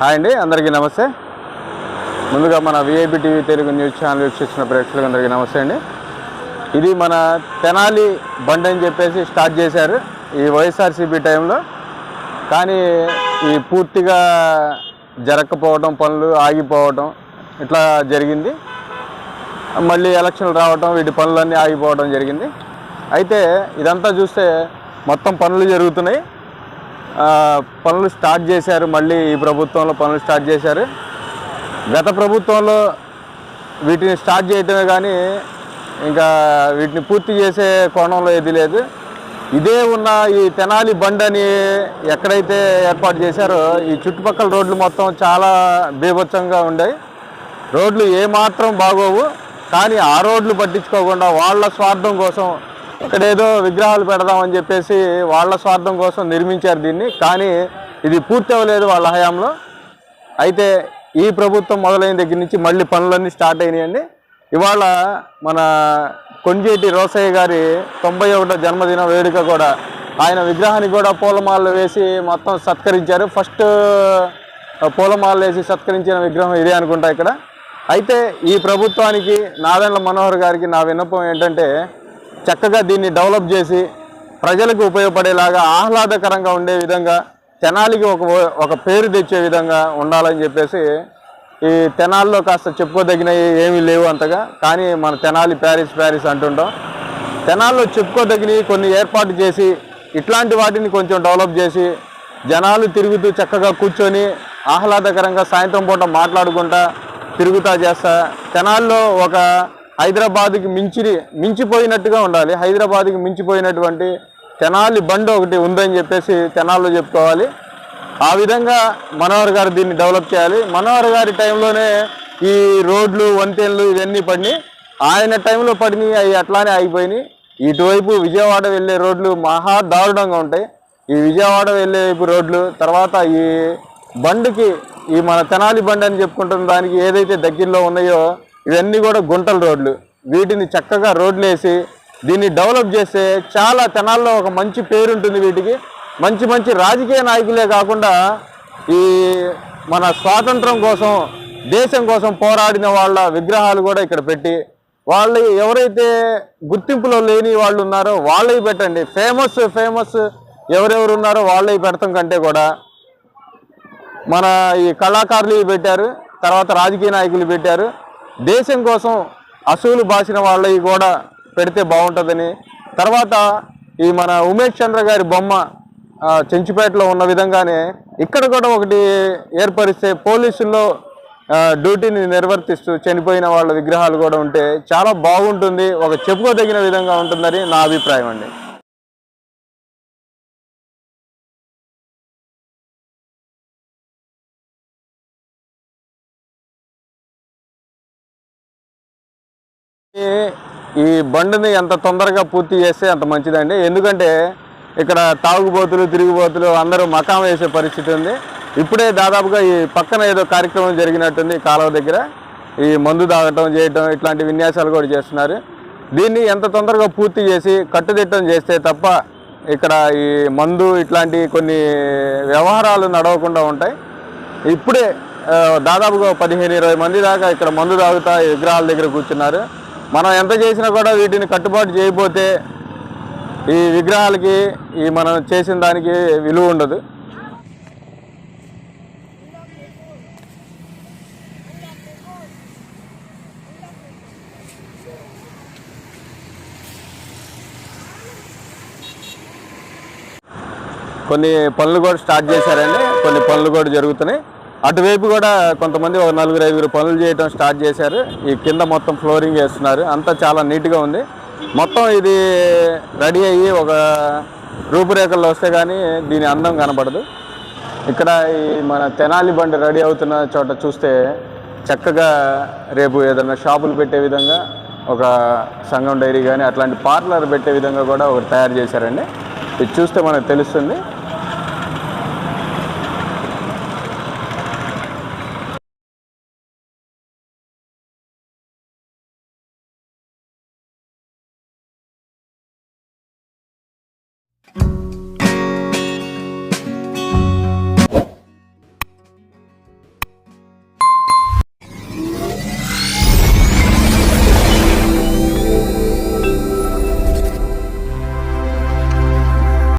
Hi అండి అందరికీ నమస్తే. ముందుగా మన VIP TV Telugu news channel వీక్షిస్తున్న ప్రేక్షకులకు అందరికీ నమస్తే అండి. ఇది మన తెనాలి బండి అని చెప్పేసి స్టార్ట్ చేశారు ఈ వైఎస్ఆర్సీపీ టైంలో. కానీ ఈ పూర్తిగా జరగకపోవడం పనులు ఆగిపోవడం ఇట్లా జరిగింది. మళ్ళీ ఎలక్షన్లు రావటం వీటి పనులన్నీ ఆగిపోవడం జరిగింది. అయితే ఇదంతా చూస్తే మొత్తం పనులు జరుగుతున్నాయి. పనులు స్టార్ట్ చేశారు మళ్ళీ ఈ ప్రభుత్వంలో పనులు స్టార్ట్ చేశారు. గత ప్రభుత్వంలో వీటిని స్టార్ట్ చేయటమే కానీ ఇంకా వీటిని పూర్తి చేసే కోణంలో ఏది లేదు. ఇదే ఉన్న ఈ తెనాలి బండ్ అని ఎక్కడైతే ఏర్పాటు చేశారో ఈ చుట్టుపక్కల రోడ్లు మొత్తం చాలా బీభత్సంగా ఉండాయి. రోడ్లు ఏమాత్రం బాగోవు కానీ ఆ రోడ్లు పట్టించుకోకుండా వాళ్ళ స్వార్థం కోసం ఇక్కడ ఏదో విగ్రహాలు పెడదామని చెప్పేసి వాళ్ళ స్వార్థం కోసం నిర్మించారు దీన్ని. కానీ ఇది పూర్తి అవ్వలేదు వాళ్ళ హయాంలో. అయితే ఈ ప్రభుత్వం మొదలైన దగ్గర నుంచి మళ్ళీ పనులన్నీ స్టార్ట్ అయినాయండి. ఇవాళ మన కొంజేటి రోసయ్య గారి తొంభై ఒకటో జన్మదిన వేడుక కూడా ఆయన విగ్రహానికి కూడా పూలమాలలు వేసి మొత్తం సత్కరించారు. ఫస్ట్ పూలమాలలు వేసి సత్కరించిన విగ్రహం ఇదే అనుకుంటా ఇక్కడ. అయితే ఈ ప్రభుత్వానికి నాదెండ్ల మనోహర్ గారికి నా విన్నపం ఏంటంటే చక్కగా దీన్ని డెవలప్ చేసి ప్రజలకు ఉపయోగపడేలాగా ఆహ్లాదకరంగా ఉండే విధంగా తెనాలికి ఒక ఒక పేరు తెచ్చే విధంగా ఉండాలని చెప్పేసి ఈ తెనాల్లో కాస్త చెప్పుకోదగినవి ఏమీ లేవు అంతగా కానీ మన తెనాలి ప్యారిస్ ప్యారిస్ అంటుంటాం. తెనాల్లో చెప్పుకోదగినవి కొన్ని ఏర్పాటు చేసి ఇట్లాంటి వాటిని కొంచెం డెవలప్ చేసి జనాలు తిరుగుతూ చక్కగా కూర్చొని ఆహ్లాదకరంగా సాయంత్రం పూట మాట్లాడుకుంటా తిరుగుతా చేస్తా తెనాల్లో ఒక హైదరాబాద్కి మించి మించిపోయినట్టుగా ఉండాలి. హైదరాబాద్కి మించిపోయినటువంటి తెనాలి బండి ఒకటి ఉందని చెప్పేసి తెనాల్లో చెప్పుకోవాలి. ఆ విధంగా మనోహర్ గారు దీన్ని డెవలప్ చేయాలి. మనోహర్ గారి టైంలోనే ఈ రోడ్లు వంతెనలు ఇవన్నీ పడినాయి ఆయన టైంలో పడినాయి అవి అట్లానే ఆగిపోయినాయి ఇటువైపు విజయవాడ వెళ్ళే రోడ్లు మహా దారుణంగా ఉంటాయి. ఈ విజయవాడ వెళ్ళే వైపు రోడ్లు తర్వాత ఈ బండికి ఈ మన తెనాలి బండి అని చెప్పుకుంటున్న దానికి ఏదైతే దగ్గరలో ఉన్నాయో ఇవన్నీ కూడా గుంటల రోడ్లు. వీటిని చక్కగా రోడ్లు వేసి దీన్ని డెవలప్ చేస్తే చాలా తెనాల్లో ఒక మంచి పేరు ఉంటుంది వీటికి. మంచి మంచి రాజకీయ నాయకులే కాకుండా ఈ మన స్వాతంత్రం కోసం దేశం కోసం పోరాడిన వాళ్ళ విగ్రహాలు కూడా ఇక్కడ పెట్టి వాళ్ళు ఎవరైతే గుర్తింపులో లేని వాళ్ళు ఉన్నారో వాళ్ళవి పెట్టండి. ఫేమస్ ఫేమస్ ఎవరెవరు ఉన్నారో వాళ్ళవి పెడతాం కంటే కూడా. మన ఈ కళాకారులు పెట్టారు తర్వాత రాజకీయ నాయకులు పెట్టారు. దేశం కోసం అసూలు బాసిన వాళ్ళవి కూడా పెడితే బాగుంటుందని. తర్వాత ఈ మన ఉమేష్ చంద్ర గారి బొమ్మ చెంచిపేటలో చెంచుపేటలో ఉన్న విధంగానే ఇక్కడ కూడా ఒకటి ఏర్పరిస్తే పోలీసుల్లో డ్యూటీని నిర్వర్తిస్తూ చనిపోయిన వాళ్ళ విగ్రహాలు కూడా ఉంటే చాలా బాగుంటుంది. ఒక చెప్పుకోదగిన విధంగా ఉంటుందని నా అభిప్రాయం అండి. ఈ- ఈ బండిని ఎంత తొందరగా పూర్తి చేస్తే అంత మంచిదండి. ఎందుకంటే ఇక్కడ తాగుబోతులు తిరిగిపోతులు అందరూ మకాం వేసే పరిస్థితి ఉంది. ఇప్పుడే దాదాపుగా ఈ పక్కన ఏదో కార్యక్రమం జరిగినట్టుంది కాలువ దగ్గర. ఈ మందు తాగటం చేయటం ఇట్లాంటి విన్యాసాలు కూడా చేస్తున్నారు. దీన్ని ఎంత తొందరగా పూర్తి చేసి కట్టుదిట్టం చేస్తే తప్ప ఇక్కడ ఈ మందు ఇట్లాంటి కొన్ని వ్యవహారాలు నడవకుండా ఉంటాయి. ఇప్పుడే దాదాపుగా పదిహేను ఇరవై మంది దాకా ఇక్కడ మందు తాగుతా విగ్రహాల దగ్గర కూర్చున్నారు. మనం ఎంత చేసినా కూడా వీటిని కట్టుబాటు చేయకపోతే ఈ విగ్రహాలకి ఈ మనం చేసిన దానికి విలువ ఉండదు. కొన్ని పనులు కూడా స్టార్ట్ చేశారండి. కొన్ని పనులు కూడా జరుగుతున్నాయి. అటువైపు కూడా కొంతమంది ఒక నలుగురు ఐదుగురు పనులు చేయడం స్టార్ట్ చేశారు. ఈ కింద మొత్తం ఫ్లోరింగ్ వేస్తున్నారు. అంతా చాలా నీట్గా ఉంది. మొత్తం ఇది రెడీ అయ్యి ఒక రూపురేఖల్లో వస్తే కానీ దీని అందం కనపడదు ఇక్కడ ఈ మన తెనాలి బండి రెడీ అవుతున్న చోట చూస్తే చక్కగా రేపు ఏదైనా షాపులు పెట్టే విధంగా ఒక సంఘం డైరీ కానీ అట్లాంటి పార్లర్ పెట్టే విధంగా కూడా ఒకటి తయారు చేశారండి. ఇది చూస్తే మనకు తెలుస్తుంది.